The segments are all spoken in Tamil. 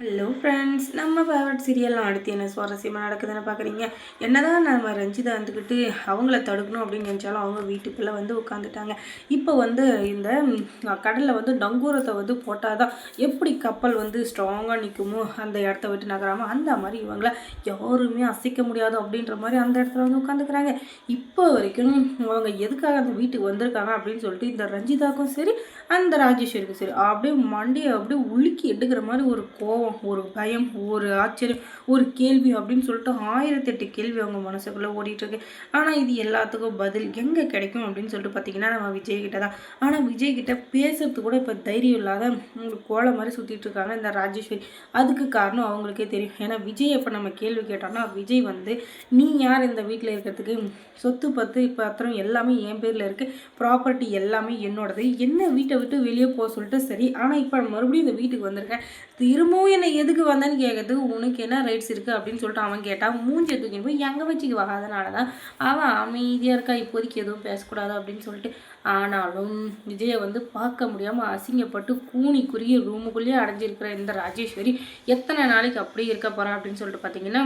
ஹலோ ஃப்ரெண்ட்ஸ் நம்ம ஃபேவரட் சீரியல்லாம் அடுத்து என்ன சுவாரஸ்யமாக நடக்குதுன்னு பார்க்குறீங்க என்னதான் நம்ம ரஞ்சிதா வந்துக்கிட்டு அவங்கள தடுக்கணும் அப்படின்னு நினச்சாலும் அவங்க வீட்டுக்குள்ளே வந்து உட்காந்துட்டாங்க இப்போ வந்து இந்த கடலில் வந்து டங்கூரத்தை வந்து போட்டால் தான் எப்படி கப்பல் வந்து ஸ்ட்ராங்காக நிற்குமோ அந்த இடத்த விட்டு நகராமல் அந்த மாதிரி இவங்கள யாருமே அசைக்க முடியாது அப்படின்ற மாதிரி அந்த இடத்துல வந்து உட்காந்துக்கிறாங்க இப்போ வரைக்கும் அவங்க எதுக்காக அந்த வீட்டுக்கு வந்திருக்காங்க அப்படின்னு சொல்லிட்டு இந்த ரஞ்சிதாக்கும் சரி அந்த ராஜேஸ்வரிக்கும் சரி அப்படியே மண்டியை அப்படியே உலுக்கி எடுக்கிற மாதிரி ஒரு கோவம் ஒரு பயம் ஒரு ஆச்சரியம் ஒரு கேள்வி அப்படின்னு சொல்லிட்டு ஆயிரத்தெட்டு கேள்வி அவங்க மனசுக்குள்ளே ஓடிட்டுருக்கு. ஆனால் இது எல்லாத்துக்கும் பதில் எங்கே கிடைக்கும் அப்படின்னு சொல்லிட்டு பார்த்தீங்கன்னா நம்ம விஜய்கிட்ட தான். ஆனால் விஜய்கிட்ட பேசுறது கூட இப்போ தைரியம் இல்லாத கோலை மாதிரி சுற்றிட்டு இருக்காங்க இந்த ராஜேஸ்வரி. அதுக்கு காரணம் அவங்களுக்கே தெரியும். ஏன்னா விஜய் இப்போ நம்ம கேள்வி கேட்டோம்னா விஜய் வந்து நீ யார் இந்த வீட்டில் இருக்கிறதுக்கு? சொத்து பத்து பத்திரம் எல்லாமே என் பேரில் இருக்குது ப்ராப்பர்ட்டி எல்லாமே என்னோடது. என்ன வீட்டை விட்டு வெளியே போக சொல்லிட்டு சரி. ஆனால் இப்போ மறுபடியும் இந்த வீட்டுக்கு வந்திருக்கேன். திரும்பவும் என்னை எதுக்கு வந்தேன்னு கேட்குறது உனக்கு என்ன ரைட்ஸ் இருக்குது அப்படின்னு சொல்லிட்டு அவன் கேட்டான் மூஞ்சி தூக்கின்னு போய் எங்கே வச்சுக்குவா அதனால தான் அவன் அமைதியாக இருக்கா இப்போதைக்கு எதுவும் பேசக்கூடாது அப்படின்னு சொல்லிட்டு ஆனாலும் விஜயை வந்து பார்க்க முடியாமல் அசிங்கப்பட்டு கூனி குறுகிய ரூமுக்குள்ளேயே அடைஞ்சிருக்கிற இந்த ராஜேஸ்வரி எத்தனை நாளைக்கு அப்படியே இருக்க போகிறான் அப்படின்னு சொல்லிட்டு பார்த்தீங்கன்னா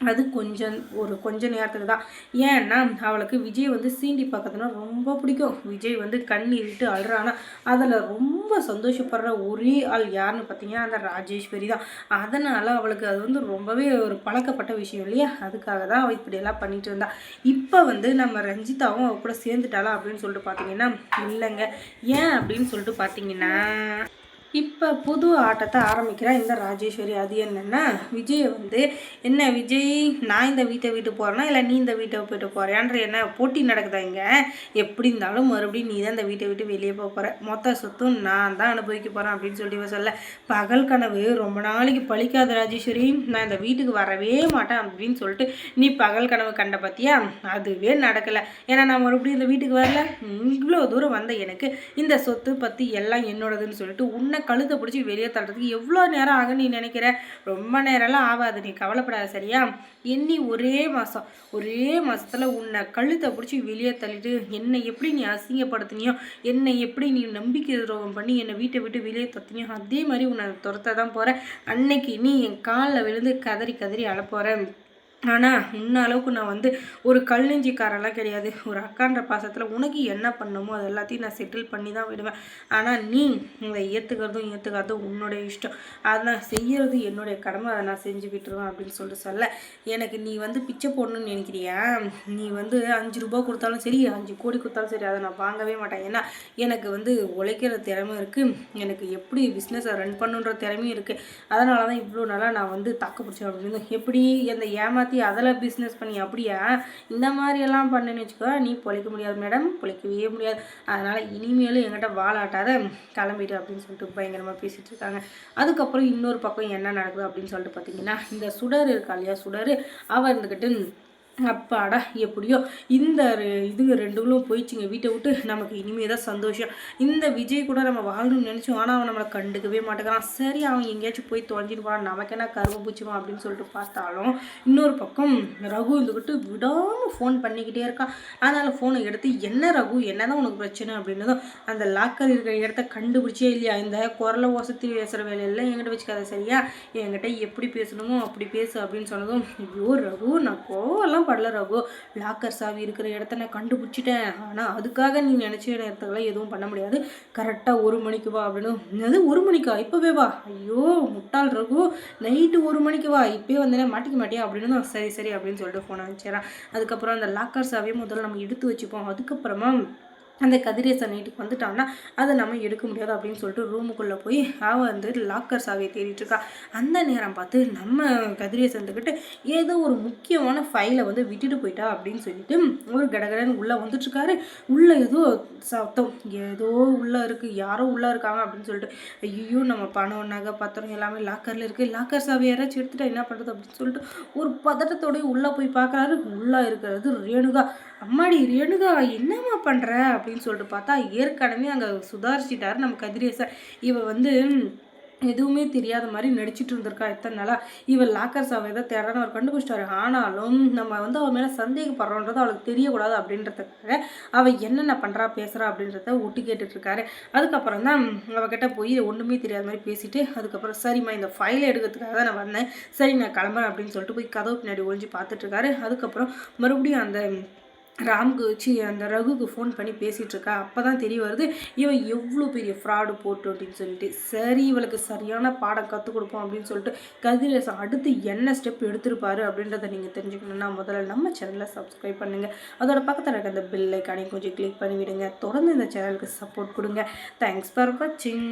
அது கொஞ்சம் ஒரு கொஞ்ச நேரத்தில் தான். ஏன்னா அவளுக்கு விஜய் வந்து சீண்டி பார்க்கறதுனா ரொம்ப பிடிக்கும். விஜய் வந்து கண்ணீரிட்டு அழுறானா அதில் ரொம்ப சந்தோஷப்படுற ஒரே ஆள் யாருன்னு பார்த்தீங்கன்னா அந்த ராஜேஸ்வரி தான். அதனால் அவளுக்கு அது வந்து ரொம்பவே ஒரு பழக்கப்பட்ட விஷயம் இல்லையா? அதுக்காக தான் அவள் இப்படியெல்லாம் பண்ணிட்டு இருந்தா. இப்போ வந்து நம்ம ரஞ்சிதாவும் அவள் கூட சேர்ந்துட்டாளா அப்படின்னு சொல்லிட்டு பார்த்தீங்கன்னா இல்லைங்க. ஏன் அப்படின்னு சொல்லிட்டு பார்த்தீங்கன்னா இப்போ புது ஆட்டத்தை ஆரம்பிக்கிறா இந்த ராஜேஸ்வரி. அது என்னென்னா விஜய் வந்து என்ன விஜய் நான் இந்த வீட்டை விட்டு போகிறேன்னா இல்லை நீ இந்த வீட்டை போயிட்டு போகிறேன்ற என்ன போட்டி நடக்குதா இங்கே? எப்படி இருந்தாலும் மறுபடியும் நீ தான் இந்த வீட்டை விட்டு வெளியே போக போகிற மொத்த சொத்தும் நான் தான் அனுபவிக்க போகிறேன் அப்படின்னு சொல்லி சொல்ல. பகல் கனவு ரொம்ப நாளைக்கு பழிக்காத ராஜேஸ்வரி நான் இந்த வீட்டுக்கு வரவே மாட்டேன் அப்படின்னு சொல்லிட்டு நீ பகல் கனவு கண்ட பற்றியா அதுவே நடக்கலை. ஏன்னா நான் மறுபடியும் இந்த வீட்டுக்கு வரல. இவ்வளோ தூரம் வந்த எனக்கு இந்த சொத்து பற்றி எல்லாம் என்னோடதுன்னு சொல்லிட்டு உன்னை கழுத்தை பிடிச்சி வெளியே தள்ளுறதுக்கு எவ்வளோ நேரம் ஆகும் நீ நினைக்கிற? ரொம்ப நேரம்லாம் ஆகாது. நீ கவலைப்படாத சரியா? எண்ணி ஒரே மாதம் ஒரே மாதத்தில் உன்னை கழுத்தை பிடிச்சி வெளியே தள்ளிட்டு என்னை எப்படி நீ அசிங்கப்படுத்தினியோ என்னை எப்படி நீ நம்பிக்கை துரோகம் பண்ணி என்னை வீட்டை விட்டு வெளியே தத்தினியோ அதே மாதிரி உன்னை துரத்த தான் போகிற அன்னைக்கு நீ என் காலில் விழுந்து கதறி கதறி அழப்போகிறேன் ஆனால் இன்ன அளவுக்கு நான் வந்து ஒரு கல் நெஞ்சிக்காரெல்லாம் கிடையாது. ஒரு அக்கான்ற பாசத்தில் உனக்கு என்ன பண்ணணுமோ அது எல்லாத்தையும் நான் செட்டில் பண்ணி தான் விடுவேன். ஆனால் நீ இதை ஏற்றுக்கிறதும் ஏற்றுக்காததும் உன்னுடைய இஷ்டம். அதை நான் செய்கிறது என்னுடைய கடமை அதை நான் செஞ்சு விட்டுருவேன் அப்படின்னு சொல்லிட்டு சொல்ல. எனக்கு நீ வந்து பிச்சை போடணும்னு நினைக்கிறியா? நீ வந்து அஞ்சு ரூபா கொடுத்தாலும் சரி அஞ்சு கோடி கொடுத்தாலும் சரி அதை நான் வாங்கவே மாட்டேன். ஏன்னா எனக்கு வந்து உழைக்கிற திறமை இருக்குது எனக்கு எப்படி பிஸ்னஸை ரன் பண்ணுன்ற திறமையும் இருக்குது அதனால தான் இவ்வளோ நாளாக நான் வந்து தாக்கு பிடிச்சேன் அப்படின்னு. எப்படி அந்த ஏமாற்றி மாற்றி அதில் பிஸ்னஸ் பண்ணி அப்படியா? இந்த மாதிரியெல்லாம் பண்ணுன்னு வச்சுக்கோ நீ பொழைக்க முடியாது மேடம் பொழைக்கவே முடியாது. அதனால் இனிமேலும் எங்கிட்ட வாழாட்டாத கிளம்பிட்டு அப்படின்னு சொல்லிட்டு பயங்கரமாக பேசிகிட்டு இருக்காங்க. அதுக்கப்புறம் இன்னொரு பக்கம் என்ன நடக்குது அப்படின்னு சொல்லிட்டு பார்த்தீங்கன்னா இந்த சுடர் இருக்கா இல்லையா? சுடர் அவள் இருந்துக்கிட்டு அப்பாடா எப்படியோ. இந்த இதுங்க ரெண்டுகளும் போயிடுச்சுங்க. வீட்டை விட்டு நமக்கு இனிமே தான் சந்தோஷம். இந்த விஜய் கூட நம்ம வாழணும்னு நினச்சோம். ஆனால் அவன் நம்மளை கண்டுக்கவே மாட்டேங்கிறான். சரி அவன் எங்கேயாச்சும் போய் தொலைஞ்சிருவான் நமக்கு என்ன கருவ பூச்சிமா அப்படின்னு சொல்லிட்டு பார்த்தாலும் இன்னொரு பக்கம் ரகு இருந்துக்கிட்டு விடாமல் ஃபோன் பண்ணிக்கிட்டே இருக்கான். அதனால் ஃபோனை எடுத்து என்ன ரகு? என்ன தான் உனக்கு பிரச்சனை? அப்படின்னதும் அந்த லாக்கர் இருக்கிற இடத்த கண்டுபிடிச்சே இல்லையா? இந்த குரலை ஓசத்தி பேசுகிற வேலையெல்லாம் என்கிட்ட வச்சுக்காத சரியா? என்கிட்ட எப்படி பேசணுமோ அப்படி பேசு அப்படின்னு சொன்னதும் ஐயோ ரகு நான் கோவெல்லாம் படல ரகு. லாக்கர் சாவி இருக்கிற இடத்த நான் கண்டுபிடிச்சிட்டேன். ஆனால் அதுக்காக நீ நினச்ச நேரத்துக்கெல்லாம் எதுவும் பண்ண முடியாது. கரெக்டாக ஒரு மணிக்கு வா அப்படின்னு. அது ஒரு மணிக்கா? இப்போவே வா. ஐயோ முட்டாள் ரகு. நைட்டு ஒரு மணிக்கு வா. இப்போயே வந்தேன்னா மாட்டிக்க மாட்டியா அப்படின்னு சரி சரி அப்படின்னு சொல்லிட்டு ஃபோனை வச்சுறேன் அதுக்கப்புறம் அந்த லாக்கர் சாவியை முதல்ல நம்ம எடுத்து வச்சுப்போம். அதுக்கப்புறமா அந்த கதிரேசன் வீட்டுக்கு வந்துட்டான்னா அதை நம்ம எடுக்க முடியாது அப்படின்னு சொல்லிட்டு ரூமுக்குள்ளே போய் அவள் வந்து லாக்கர் சாவியை தேடிட்டுருக்கா அந்த நேரம் பார்த்து நம்ம கதிரேசன்கிட்ட ஏதோ ஒரு முக்கியமான ஃபைலை வந்து விட்டுட்டு போயிட்டா அப்படின்னு சொல்லிட்டு ஒரு கடகடன் உள்ளே வந்துட்டுருக்காரு உள்ளே ஏதோ சத்தம் ஏதோ உள்ளே இருக்குது யாரோ உள்ளே இருக்காங்க அப்படின்னு சொல்லிட்டு ஐயோ நம்ம பணம் நகை பத்திரம் எல்லாமே லாக்கரில் இருக்குது லாக்கர் சாவி யாராச்சும் எடுத்துட்டா என்ன பண்ணுறது அப்படின்னு சொல்லிட்டு ஒரு பதட்டத்தோடய உள்ளே போய் பார்க்குறாரு. உள்ளே இருக்கிறது ரேணுகா. அம்மாடி ரேணுகா என்னம்மா பண்ணுற அப்படின்னு சொல்லிட்டு பார்த்தா ஏற்கனவே அங்கே சுதாரிச்சிட்டாரு நம்ம கதிரேசர் இவ வந்து எதுவுமே தெரியாத மாதிரி நடிச்சிட்டு இருந்திருக்கா எத்தனை நாளாக இவள் லாக்கர்ஸ் அவன் எதை தேடுறான்னு அவர் கண்டுபிடிச்சிட்டாரு. ஆனாலும் நம்ம வந்து அவன் மேலே சந்தேகப்படுறோன்றது அவளுக்கு தெரியக்கூடாது அப்படின்றதுக்காக அவள் என்னென்ன பண்ணுறா பேசுகிறா அப்படின்றத ஒட்டி கேட்டுட்ருக்காரு. அதுக்கப்புறம் தான் அவகிட்ட போய் ஒன்றுமே தெரியாத மாதிரி பேசிட்டு அதுக்கப்புறம் சரிம்மா இந்த ஃபைலை எடுக்கிறதுக்காக தான் நான் வந்தேன். சரி நான் கிளம்புறேன் அப்படின்னு சொல்லிட்டு போய் கதவு பின்னாடி ஒழிஞ்சு பார்த்துட்ருக்காரு. அதுக்கப்புறம் மறுபடியும் அந்த ராம்க்கு வச்சு அந்த ரகுக்கு ஃபோன் பண்ணி பேசிகிட்ருக்கா அப்போ தான் தெரிய வருது இவன் எவ்வளோ பெரிய ஃப்ராடு போட்டு அப்படின்னு சொல்லிட்டு சரி இவளுக்கு சரியான பாடம் கற்றுக் கொடுப்போம் அப்படின்னு சொல்லிட்டு கதிரேசன் அடுத்து என்ன ஸ்டெப் எடுத்திருப்பாரு அப்படின்றத நீங்கள் தெரிஞ்சுக்கணுன்னா முதல்ல நம்ம சேனலை சப்ஸ்கிரைப் பண்ணுங்கள் அதோட பக்கத்தில் இருக்க அந்த பில் ஐக்கானையும் கொஞ்சம் கிளிக் பண்ணிவிடுங்க. தொடர்ந்து இந்த சேனலுக்கு சப்போர்ட் கொடுங்க. தேங்க்ஸ் ஃபார் வாட்சிங்